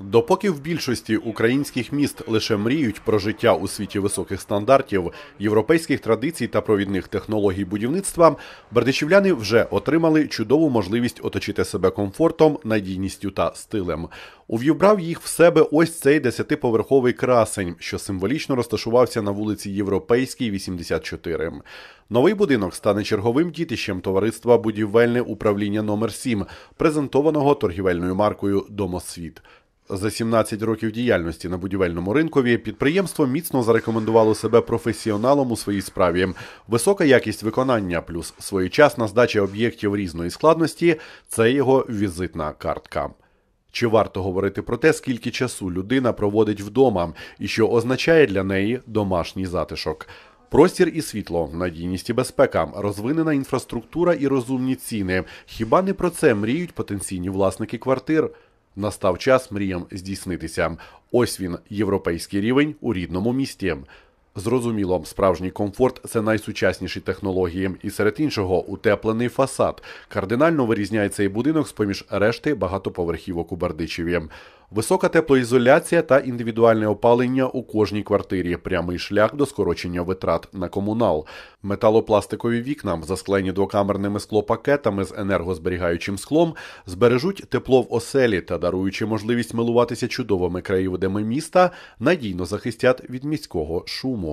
Допоки в більшості українських міст лише мріють про життя у світі високих стандартів, європейських традицій та провідних технологій будівництва, бердичівляни вже отримали чудову можливість оточити себе комфортом, надійністю та стилем. Увібрав їх в себе ось цей десятиповерховий красень, що символічно розташувався на вулиці Європейській, 84. Новий будинок стане черговим дітищем товариства Будівельне управління номер 7 презентованого торгівельною маркою Домосвіт. За 17 років діяльності на будівельному ринкові підприємство міцно зарекомендувало себе професіоналом у своїй справі. Висока якість виконання плюс своєчасна здача об'єктів різної складності це його візитна картка. Чи варто говорити про те, скільки часу людина проводить вдома і що означає для неї домашній затишок? Простір і світло, надійність і безпека, розвинена інфраструктура і розумні ціни. Хіба не про це мріють потенційні власники квартир? Настав час мріям здійснитися. Ось він, європейський рівень у рідному місті. Зрозуміло, справжній комфорт це найсучасніші технології, і серед іншого утеплений фасад. Кардинально вирізняє цей будинок з поміж решти багатоповерхівок у Бардичеві. Висока теплоізоляція та індивідуальне опалення у кожній квартирі, прямий шлях до скорочення витрат на комунал, металопластикові вікна, засклені двокамерними склопакетами з енергозберігаючим склом, збережуть тепло в оселі та даруючи можливість милуватися чудовими краєвидами міста, надійно захистять від міського шуму.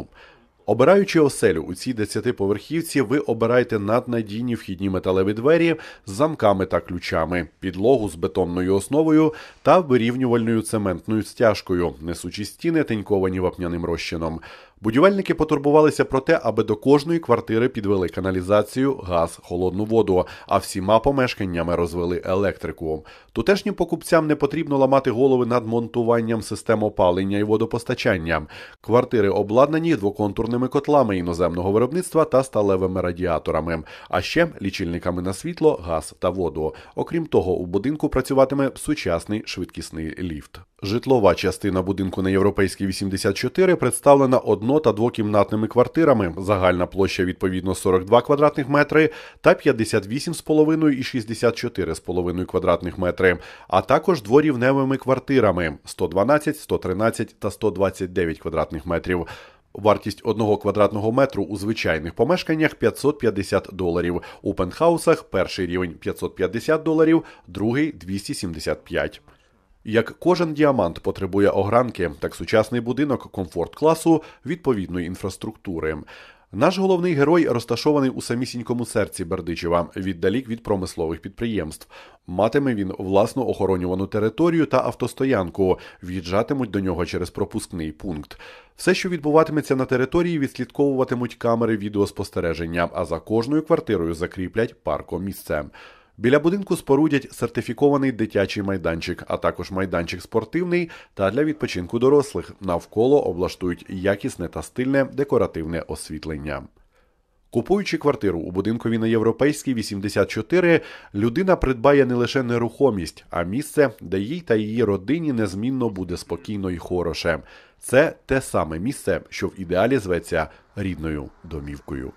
Обираючи оселю у цій десятиповерхівці, ви обираєте наднадійні вхідні металеві двері з замками та ключами, підлогу з бетонною основою та вирівнювальною цементною стяжкою, несучі стіни, теньковані вапняним розчином. Будівельники потурбувалися про те, аби до кожної квартири підвели каналізацію, газ, холодну воду, а всіма помешканнями розвели електрику. Тутешнім покупцям не потрібно ламати голови над монтуванням систем опалення і водопостачання. Квартири обладнані двоконтурними котлами іноземного виробництва та сталевими радіаторами, а ще лічильниками на світло, газ та воду. Окрім того, у будинку працюватиме сучасний швидкісний ліфт. Житлова частина будинку на європейській 84 представлена одно- та двокімнатними квартирами. Загальна площа відповідно 42 квадратних метри та 58,5 і 64,5 квадратних метри, а також дворівневими квартирами 112, 113 та 129 квадратних метрів. Вартість одного квадратного метру у звичайних помешканнях 550 доларів. У пентхаусах перший рівень 550 доларів, другий 275. Як кожен діамант потребує огранки, так сучасний будинок комфорт класу відповідної інфраструктури. Наш головний герой розташований у самісінькому серці Бердичева, віддалік від промислових підприємств. Матиме він власну охоронювану територію та автостоянку. В'їжджатимуть до нього через пропускний пункт. Все, що відбуватиметься на території, відслідковуватимуть камери відеоспостереження, а за кожною квартирою закріплять паркомісце. Біля будинку спорудять сертифікований дитячий майданчик, а також майданчик спортивний та для відпочинку дорослих. Навколо облаштують якісне та стильне декоративне освітлення. Купуючи квартиру у будинкові на Європейській 84, людина придбає не лише нерухомість, а місце, де їй та її родині незмінно буде спокійно і хороше. Це те саме місце, що в ідеалі зветься рідною домівкою.